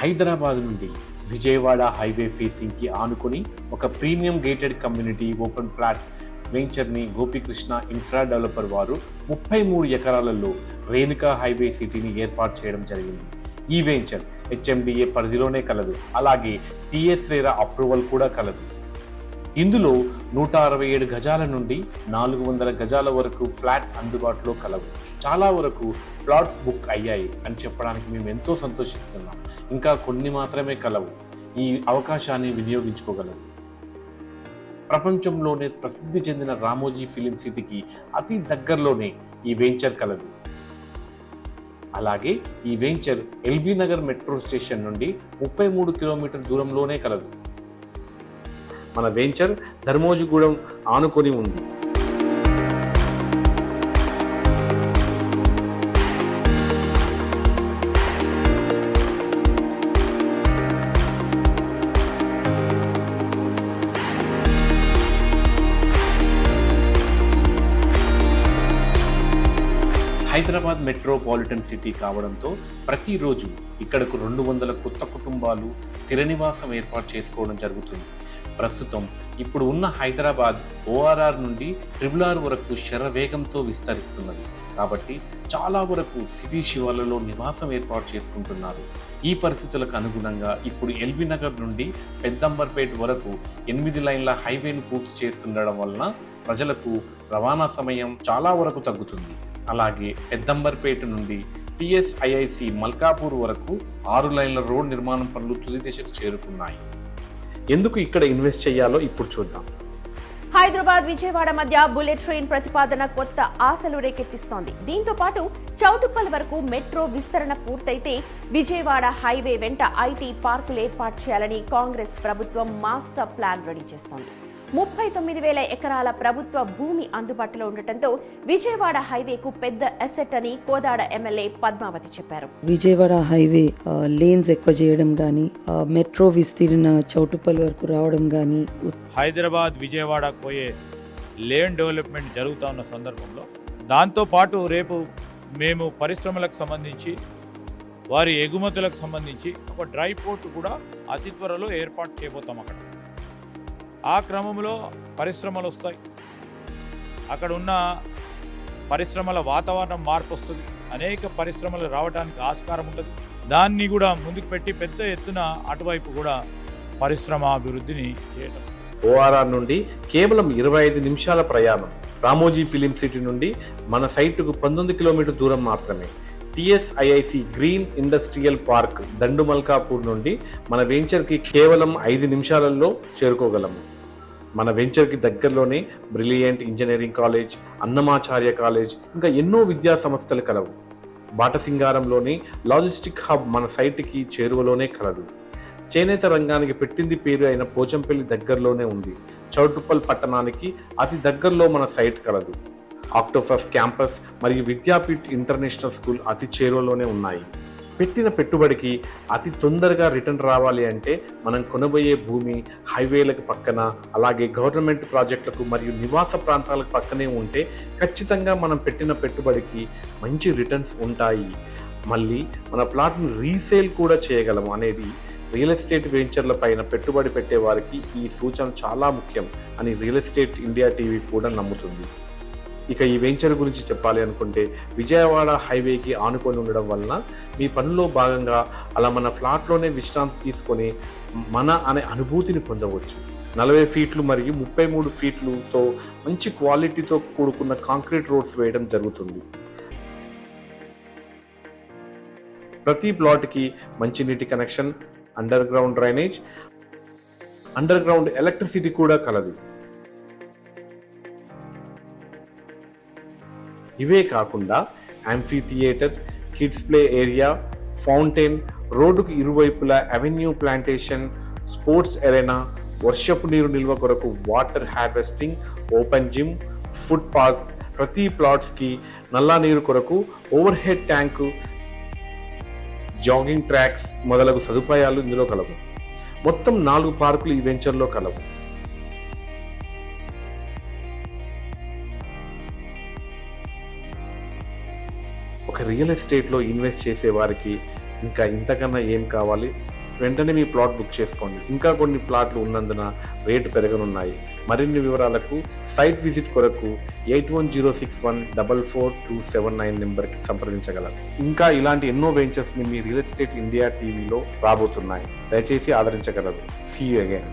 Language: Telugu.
హైదరాబాద్ నుండి విజయవాడ హైవే ఫేసింగ్కి ఆనుకొని ఒక premium gated community open plots వెంచర్ని Gopikrishna infra developer వారు ముప్పై మూడు ఎకరాలలో రేణుకా హైవే సిటీని ఏర్పాటు చేయడం జరిగింది. ఈ వెంచర్ హెచ్ఎండిఏ పరిధిలోనే కలదు. అలాగే టిఎస్ రేరా అప్రూవల్ కూడా కలదు. ఇందులో నూట అరవై ఏడు గజాల నుండి నాలుగు వందల గజాల వరకు ఫ్లాట్స్ అందుబాటులో కలవు. చాలా వరకు ప్లాట్స్ బుక్ అయ్యాయి అని చెప్పడానికి మేము ఎంతో సంతోషిస్తున్నాం. ఇంకా కొన్ని మాత్రమే కలవు. ఈ అవకాశాన్ని వినియోగించుకోగలవు. ప్రపంచంలోనే ప్రసిద్ధి చెందిన రామోజీ ఫిలిం సిటీకి అతి దగ్గరలోనే ఈ వెంచర్ కలదు. అలాగే ఈ venture LB Nagar metro station నుండి ముప్పై మూడు కిలోమీటర్ దూరంలోనే కలదు. మన వెంచర్ ధర్మోజిగూడెం ఆనుకొని ఉంది. హైదరాబాద్ మెట్రోపాలిటన్ సిటీ కావడంతో ప్రతిరోజు ఇక్కడకు రెండు వందల కొత్త కుటుంబాలు స్థిర నివాసం ఏర్పాటు చేసుకోవడం జరుగుతుంది. ప్రస్తుతం. ఇప్పుడు ఉన్న హైదరాబాద్ ఓఆర్ఆర్ నుండి ట్రిబుల్ ఆర్ వరకు శరవేగంతో విస్తరిస్తున్నది. కాబట్టి చాలా వరకు సిటీ శివార్లలో నివాసం ఏర్పాటు చేసుకుంటున్నారు. ఈ పరిస్థితులకు అనుగుణంగా ఇప్పుడు ఎల్బీ నగర్ నుండి పెద్దంబర్పేట్ వరకు ఎనిమిది లైన్ల హైవేను పూర్తి చేస్తుండడం వలన ప్రజలకు రవాణా సమయం చాలా వరకు తగ్గుతుంది. అలాగే పెద్దంబర్పేట నుండి టిఎస్ఐఐసి మల్కాపూర్ వరకు ఆరు లైన్ల రోడ్ నిర్మాణం పనులు తుది దశకు చేరుకున్నాయి. ఎందుకు ఇక్కడ ఇన్వెస్ట్ చేయాలో ఇప్పుడు చూద్దాం. హైదరాబాద్ విజయవాడ మధ్య బుల్లెట్ ట్రైన్ ప్రతిపాదన కొత్త ఆశలు రేకెత్తిస్తోంది. దీంతో పాటు చౌటుప్పల్ వరకు మెట్రో విస్తరణ పూర్తయితే విజయవాడ హైవే వెంట ఐటీ పార్కులు ఏర్పాటు చేయాలని కాంగ్రెస్ ప్రభుత్వం మాస్టర్ ప్లాన్ రెడీ చేస్తోంది. ముప్పై తొమ్మిది వేల ఎకరాల ప్రభుత్వ భూమి అందుబాటులో ఉండటంతో విజయవాడ హైవేకు పెద్ద అసెట్ అని కోదాడ ఎమ్మెల్యే పద్మావతి చెప్పారు. విజయవాడ హైవే లేన్స్ ఎక్కువ చేయడం కానీ మెట్రో విస్తీర్ణ చౌటుప్పల్ వరకు రావడం కానీ హైదరాబాద్ విజయవాడ పోయే లేన్ డెవలప్మెంట్ జరుగుతూ ఉన్న సందర్భంలో దాంతోపాటు రేపు మేము పరిశ్రమలకు సంబంధించి వారి ఎగుమతులకు సంబంధించి ఒక డ్రై పోర్ట్ కూడా అతి త్వరలో ఏర్పాటు చేయబోతాం అక్కడ. ఆ క్రమంలో పరిశ్రమలు వస్తాయి. అక్కడ ఉన్న పరిశ్రమల వాతావరణం మార్పు వస్తుంది అనేక పరిశ్రమలు రావడానికి ఆస్కారం ఉంటుంది. దాన్ని కూడా ముందుకు పెట్టి పెద్ద ఎత్తున అటువైపు కూడా పరిశ్రమ అభివృద్ధిని చేయటం ఓఆర్ఆర్ నుండి కేవలం ఇరవై ఐదు నిమిషాల ప్రయాణం. రామోజీ ఫిలిం సిటీ నుండి మన సైటుకు పంతొమ్మిది కిలోమీటర్ దూరం మాత్రమే. TSIIC green industrial park Dandumalkapur నుండి మన వెంచర్కి కేవలం ఐదు నిమిషాలలో చేరుకోగలము. మన వెంచర్కి దగ్గరలోనే brilliant engineering college Annamacharya college ఇంకా ఎన్నో విద్యా సంస్థలు కలవు. బాటసింగారంలోని లాజిస్టిక్ హబ్ మన సైట్కి చేరువలోనే కలదు. చేనేత రంగానికి పెట్టింది పేరు అయిన పోచంపల్లి దగ్గరలోనే ఉంది. చౌటుప్పల్ పట్టణానికి అతి దగ్గరలో మన సైట్ కలదు. ఆక్టోఫస్ క్యాంపస్ మరియు విద్యాపీఠ్ ఇంటర్నేషనల్ స్కూల్ అతి చేరువలోనే ఉన్నాయి. పెట్టిన పెట్టుబడికి అతి తొందరగా రిటర్న్ రావాలి అంటే మనం కొనబోయే భూమి హైవేలకు పక్కన అలాగే గవర్నమెంట్ ప్రాజెక్టులకు మరియు నివాస ప్రాంతాలకు పక్కనే ఉంటే ఖచ్చితంగా మనం పెట్టిన పెట్టుబడికి మంచి రిటర్న్స్ ఉంటాయి. మళ్ళీ మన ప్లాట్ను రీసేల్ కూడా చేయగలము అనేది రియల్ ఎస్టేట్ వెంచర్ల పైన పెట్టుబడి పెట్టే వారికి ఈ సూచన చాలా ముఖ్యం అని రియల్ ఎస్టేట్ ఇండియా టీవీ కూడా నమ్ముతుంది. ఇక ఈ వెంచర్ గురించి చెప్పాలి అనుకుంటే విజయవాడ హైవేకి ఆనుకొని ఉండడం వలన మీ పనిలో భాగంగా అలా మన ఫ్లాట్లోనే విశ్రాంతి తీసుకొని మన అనే అనుభూతిని పొందవచ్చు. నలభై ఫీట్లు మరియు ముప్పై మూడు ఫీట్లుతో మంచి క్వాలిటీతో కూడుకున్న కాంక్రీట్ రోడ్స్ వేయడం జరుగుతుంది. ప్రతి ప్లాట్కి మంచినీటి connection underground drainage underground electricity కూడా కలదు. ఇవే కాకుండా amphitheatre kids play area fountain రోడ్డుకు ఇరువైపులా అవెన్యూ ప్లాంటేషన్ స్పోర్ట్స్ ఎరేనా వర్షపు నీరు నిల్వ కొరకు water harvesting open gym footpath ప్రతి ప్లాట్స్కి నల్లా నీరు కొరకు overhead tank jogging tracks మొదలగు సదుపాయాలు ఇందులో కలవు. మొత్తం నాలుగు పార్కులు ఈ వెంచర్లో కలవు. ఒక రియల్ ఎస్టేట్లో ఇన్వెస్ట్ చేసే వారికి ఇంకా ఇంతకన్నా ఏం కావాలి? వెంటనే మీ ప్లాట్ బుక్ చేసుకోండి. ఇంకా కొన్ని ప్లాట్లు ఉన్నందున రేటు పెరగనున్నాయి. మరిన్ని వివరాలకు సైట్ విజిట్ కొరకు eight one zero six one double four two seven nine నెంబర్కి సంప్రదించగలరు. ఇంకా ఇలాంటి ఎన్నో వెంచర్స్ని మీ రియల్ ఎస్టేట్ ఇండియా టీవీలో రాబోతున్నాయి. దయచేసి ఆదరించగలరు. See again